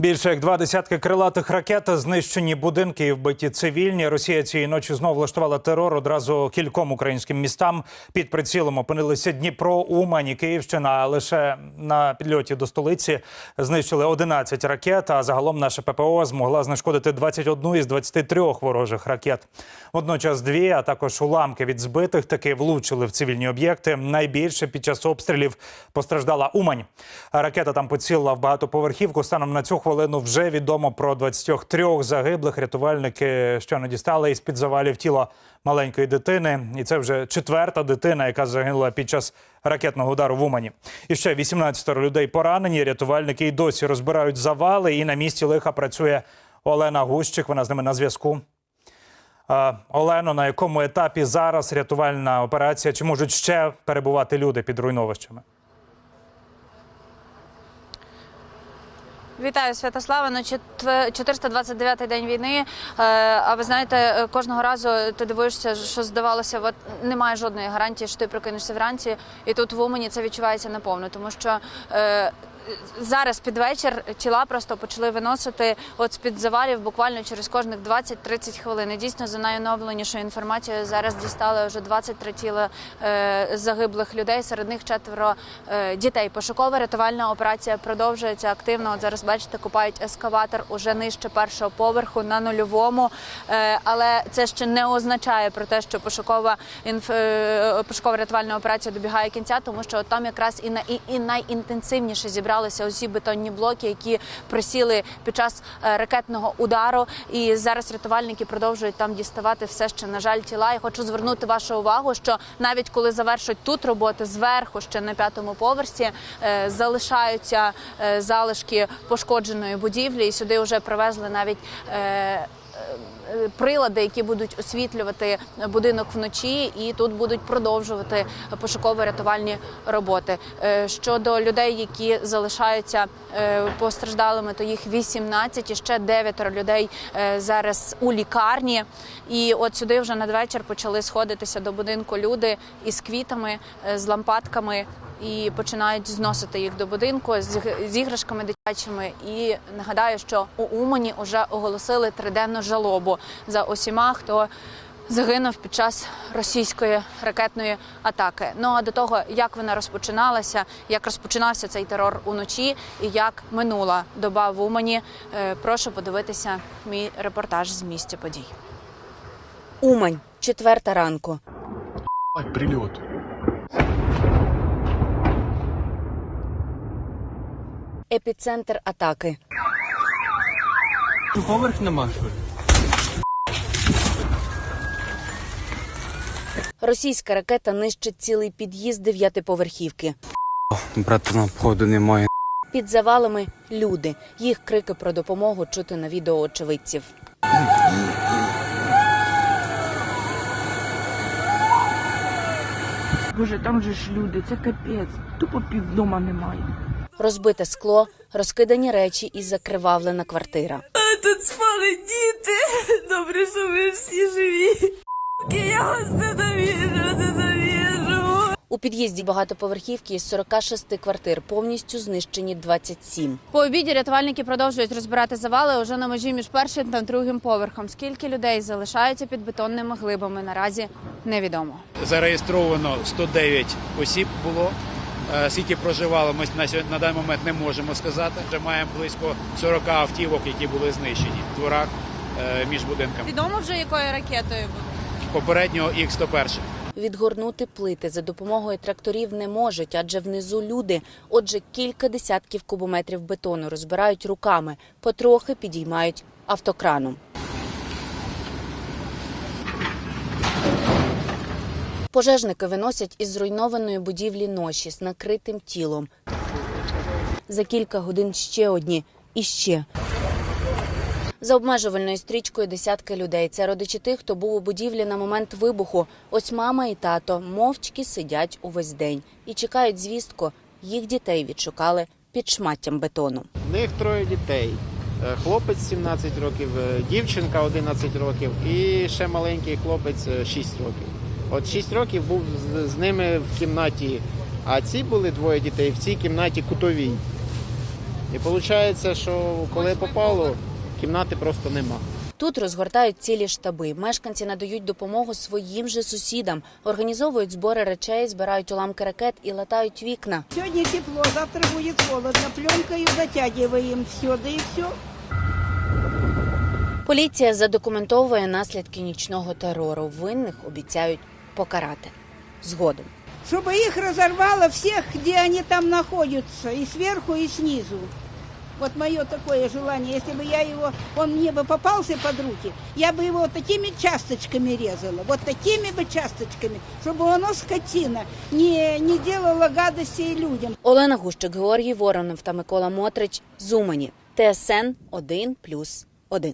Більше як два десятки крилатих ракет, знищені будинки і вбиті цивільні. Росія цієї ночі знову влаштувала терор одразу кільком українським містам. Під прицілом опинилися Дніпро, Умань і Київщина. А лише на підльоті до столиці знищили 11 ракет. А загалом наша ППО змогла знешкодити 21 із 23 ворожих ракет. Водночас дві, а також уламки від збитих таки влучили в цивільні об'єкти. Найбільше під час обстрілів постраждала Умань. Ракета там поцілила в багатоповерхівку. Станом на цю хвилину вже відомо про 23 загиблих. Рятувальники щойно дістали із під завалів тіло маленької дитини. І це вже четверта дитина, яка загинула під час ракетного удару в Умані. І ще 18 людей поранені. Рятувальники й досі розбирають завали. І на місці лиха працює Олена Гущик. Вона з ними на зв'язку. Олено, на якому етапі зараз рятувальна операція? Чи можуть ще перебувати люди під руйновищами? Вітаю, Святослава. Ну, четве- 429-й день війни. Е, А ви знаєте, е, кожного разу ти дивуєшся, що здавалося, от немає жодної гарантії, що ти прокинешся вранці, і тут в Умані це відчувається наповно, тому що. Зараз під вечір тіла просто почали виносити от з-під завалів буквально через кожних 20-30 хвилин. І дійсно, за найоновленішою інформацією, зараз дістали вже 23 тіла е, загиблих людей. Серед них четверо е, дітей. Пошукова рятувальна операція продовжується активно. От зараз бачите, купають ескаватор уже нижче першого поверху на нульовому. Е, але це ще не означає про те, що пошукова інф... е, пошукова рятувальна операція добігає кінця, тому що от там якраз і на і, і найінтенсивніше зібралися усі бетонні блоки, які присіли під час е, ракетного удару. І зараз рятувальники продовжують там діставати все ще на жаль тіла. Я хочу звернути вашу увагу, що навіть коли завершать тут роботи зверху, ще на п'ятому поверсі, е, залишаються е, залишки пошкодженої будівлі, і сюди вже привезли навіть. Прилади, які будуть освітлювати будинок вночі, і тут будуть продовжувати пошуково-рятувальні роботи. Е, Щодо людей, які залишаються е, постраждалими, то їх 18, і ще 9 людей е, зараз у лікарні. І от сюди вже надвечір почали сходитися до будинку люди із квітами, з лампадками і починають зносити їх до будинку з іграшками дитячими. І нагадаю, що у Умані вже оголосили триденну жалобу за усіма, хто загинув під час російської ракетної атаки. Ну а до того, як вона розпочиналася, як розпочинався цей терор уночі, і як минула доба в Умані, е, прошу подивитися мій репортаж з місця подій. Умань, четверта ранку. Прильот. Епіцентр атаки. Поверх нема що Російська ракета нищить цілий під'їзд дев'ятиповерхівки. Брата на походу немає. Під завалами люди. Їх крики про допомогу чути на відео очевидців. Боже, там же ж люди, це капець. Тупо півдома немає. Розбите скло, розкидані речі і закривавлена квартира. Тут спали діти. Добре, що ви всі живі. Я вас ненавіжу, ненавіжу. У під'їзді багатоповерхівки із 46 квартир повністю знищені 27. По обіді рятувальники продовжують розбирати завали уже на межі між першим та другим поверхом. Скільки людей залишаються під бетонними глибами, наразі невідомо. зареєстровано 109 осіб було. Е, Скільки проживало, ми на сьогодні на даний момент не можемо сказати. Вже маємо близько 40 автівок, які були знищені в дворах е, між будинками. Відомо вже якою ракетою було? Попередньо їх 101. Відгорнути плити за допомогою тракторів не можуть, адже внизу люди. Отже, кілька десятків кубометрів бетону розбирають руками, потрохи підіймають автокраном. Пожежники виносять із зруйнованої будівлі ноші з накритим тілом. За кілька годин ще одні і ще. За обмежувальною стрічкою десятки людей. Це родичі тих, хто був у будівлі на момент вибуху. Ось мама і тато мовчки сидять увесь день і чекають звістку. Їх дітей відшукали під шматтям бетону. В них троє дітей. Е, Хлопець 17 років, е, дівчинка 11 років і ще маленький хлопець е, 6 років. От 6 років був з, з ними в кімнаті, А ці були двоє дітей в цій кімнаті кутовій. І виходить, що коли попало, кімнати просто нема. Тут розгортають цілі штаби. Мешканці надають допомогу своїм же сусідам, організовують збори речей, збирають уламки ракет і латають вікна. Сегодня тепло, завтра будет холодно. Пленкою затягиваем все, да и все. Поліція задокументовує наслідки нічного терору. Винних обіцяють покарати згодом. Чтобы их разорвало всех, где они там находятся, и сверху, и снизу. Вот мое такое желание. Если бы я его, он мне бы попался под руки, я бы его вот такими часточками резала. Вот такими бы часточками, чтобы оно, скотина, не, не делало гадостей людям. Олена Гущик, Георгій Воронов та Микола Мотрич. Зумані. ТСН 1+,1.